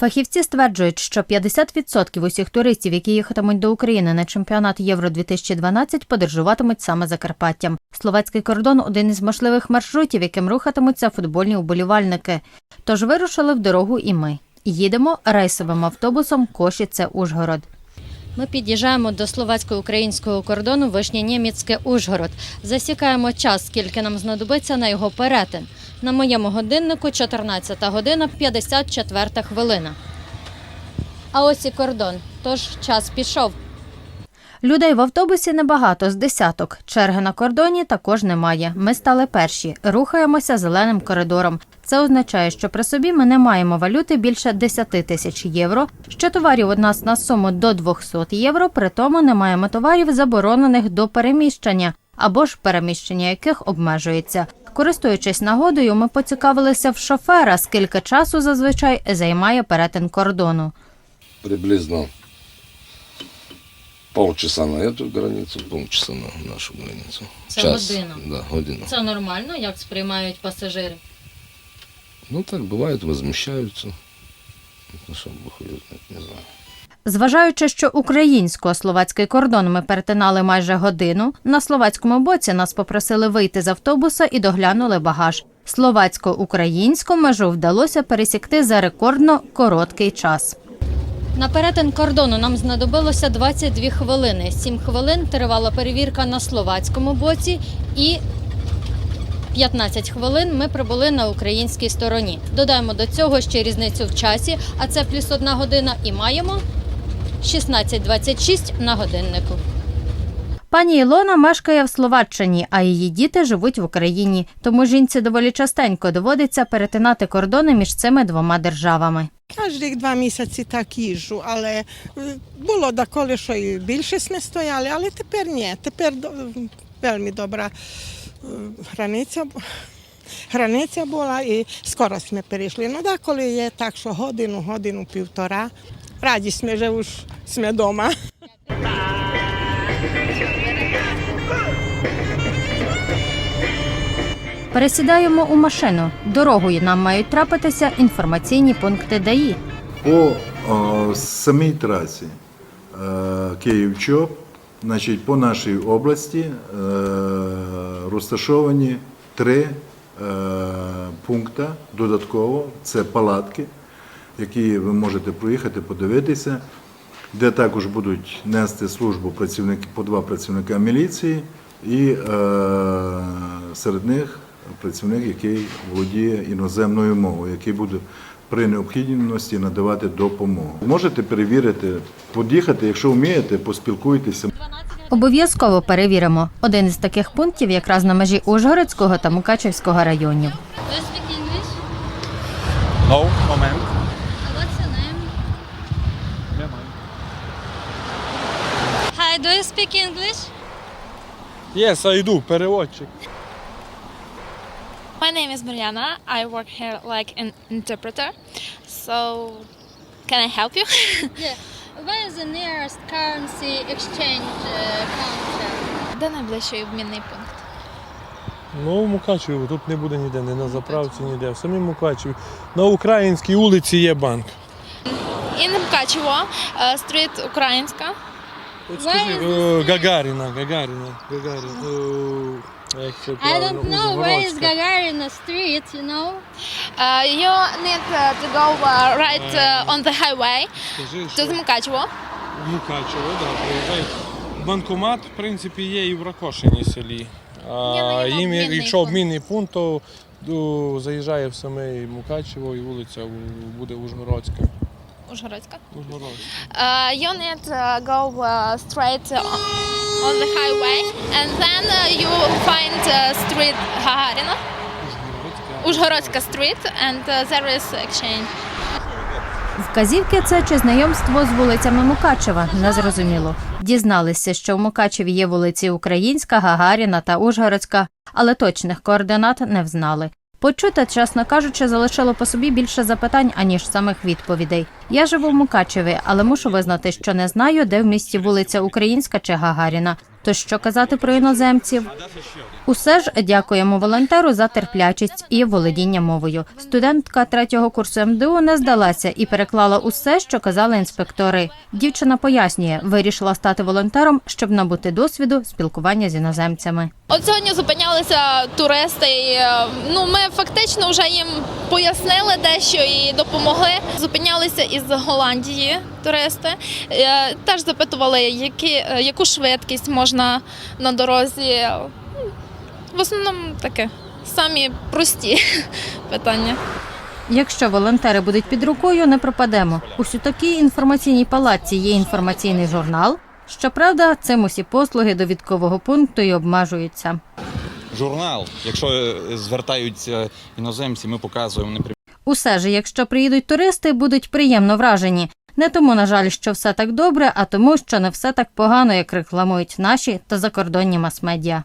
Фахівці стверджують, що 50% усіх туристів, які їхатимуть до України на чемпіонат Євро 2012 подорожуватимуть саме Закарпаттям. Словацький кордон один із можливих маршрутів, яким рухатимуться футбольні уболівальники. Тож вирушили в дорогу і ми. Їдемо рейсовим автобусом Кошіце Ужгород. Ми під'їжджаємо до словацько-українського кордону Вишня Німецьке Ужгород. Засікаємо час, скільки нам знадобиться на його перетин. На моєму годиннику 14 година 54 хвилина. А ось і кордон. Тож час пішов. Людей в автобусі небагато з десяток. Черги на кордоні також немає. Ми стали перші. Рухаємося зеленим коридором. Це означає, що при собі ми не маємо валюти більше 10 тисяч євро. Що товарів у нас на суму до 200 євро, при тому не маємо товарів, заборонених до переміщення або ж переміщення яких обмежується. Користуючись нагодою, ми поцікавилися в шофера, скільки часу зазвичай займає перетин кордону. приблизно полчаса на эту границу, полчаса на нашу границу. Це Час. година. Да, година. Це нормально, як сприймають пасажири. Ну так бывает, возмущаются. Ну что, бог её знает, не знаю. Зважаючи, що українсько-словацький кордон ми перетинали майже годину, на словацькому боці нас попросили вийти з автобуса і доглянули багаж. Словацько-українську межу вдалося пересікти за рекордно короткий час. На перетин кордону нам знадобилося 22 хвилини. 7 хвилин тривала перевірка на словацькому боці і 15 хвилин ми прибули на українській стороні. Додаємо до цього ще різницю в часі, а це плюс одна година, і маємо 16.26 на годиннику. Пані Ілона мешкає в Словаччині, а її діти живуть в Україні. Тому жінці доволі частенько доводиться перетинати кордони між цими двома державами. Кожних два місяці так їжджу, але було доколи, що і більше ми стояли, але тепер ні. Тепер вельми добра границя, границя була і скоро ми перейшли. Ну деколи є так, що годину, годину, півтора. Раді ми вже вдома. Пересідаємо у машину. Дорогою нам мають трапитися інформаційні пункти ДАІ. По о, самій трасі е, Київ-Чоп, значить, по нашій області е, розташовані три е, пункти додатково. Це палатки, які ви можете проїхати, подивитися, де також будуть нести службу працівники по два працівника міліції, і е, серед них працівник, який володіє іноземною мовою, який буде при необхідності надавати допомогу. Можете перевірити, під'їхати, якщо вмієте, поспілкуйтеся. Обов'язково перевіримо. Один із таких пунктів якраз на межі Ужгородського та Мукачевського районів. No, moment. What's your name? Hi, do you speak English? Yes, I do, переводчик. My name is Mariana. I work here like an interpreter. So, can I help you? Yeah. Where is the nearest currency exchange uh, counter? Де найближчий обмінний пункт? Ну, в Мукачеві, тут не буде ніде, не на заправці, ніде. В самій Мукачеві. На українській вулиці є банк. In Мукачево, е, стріт українська. От скажи, е, Гагаріна, Гагаріна, Гагаріна. е, як це I правильно, don't know where is. Gagarina Street, you know? Uh, you need uh, to go uh, right uh, on the highway Скажи, to що Мукачево. в Мукачево, да, приїжджай. Банкомат, в принципі, є і в Ракошині селі. А Ні, ну, є їм, обмінний якщо пункт. обмінний пункт, то заїжджає в саме Мукачево і вулиця у- буде Ужгородська. Ужгородська. Ужгородська. Uh, you need to go uh, straight on the highway and then uh, you will find uh, street Гагаріна. Ужгородська street and uh, there is exchange. Вказівки це чи знайомство з вулицями Мукачева незрозуміло. Дізналися, що в Мукачеві є вулиці Українська, Гагаріна та Ужгородська, але точних координат не взнали. Почуте, чесно кажучи, залишило по собі більше запитань, аніж самих відповідей. Я живу в Мукачеві, але мушу визнати, що не знаю, де в місті вулиця Українська чи Гагаріна. То що казати про іноземців? Усе ж дякуємо волонтеру за терплячість і володіння мовою. Студентка третього курсу МДУ не здалася і переклала усе, що казали інспектори. Дівчина пояснює, вирішила стати волонтером, щоб набути досвіду спілкування з іноземцями. От сьогодні зупинялися туристи. Е, ну, ми фактично вже їм пояснили дещо і допомогли. Зупинялися із Голландії туристи. Е, Теж запитували, які, е, яку швидкість можна на дорозі. В основному таке самі прості питання. Якщо волонтери будуть під рукою, не пропадемо. У такій інформаційній палаці є інформаційний журнал. Щоправда, цим усі послуги довідкового пункту і обмежуються. журнал. Якщо е, звертаються іноземці, ми показуємо Усе ж, якщо приїдуть туристи, будуть приємно вражені. Не тому, на жаль, що все так добре, а тому, що не все так погано, як рекламують наші та закордонні мас-медіа.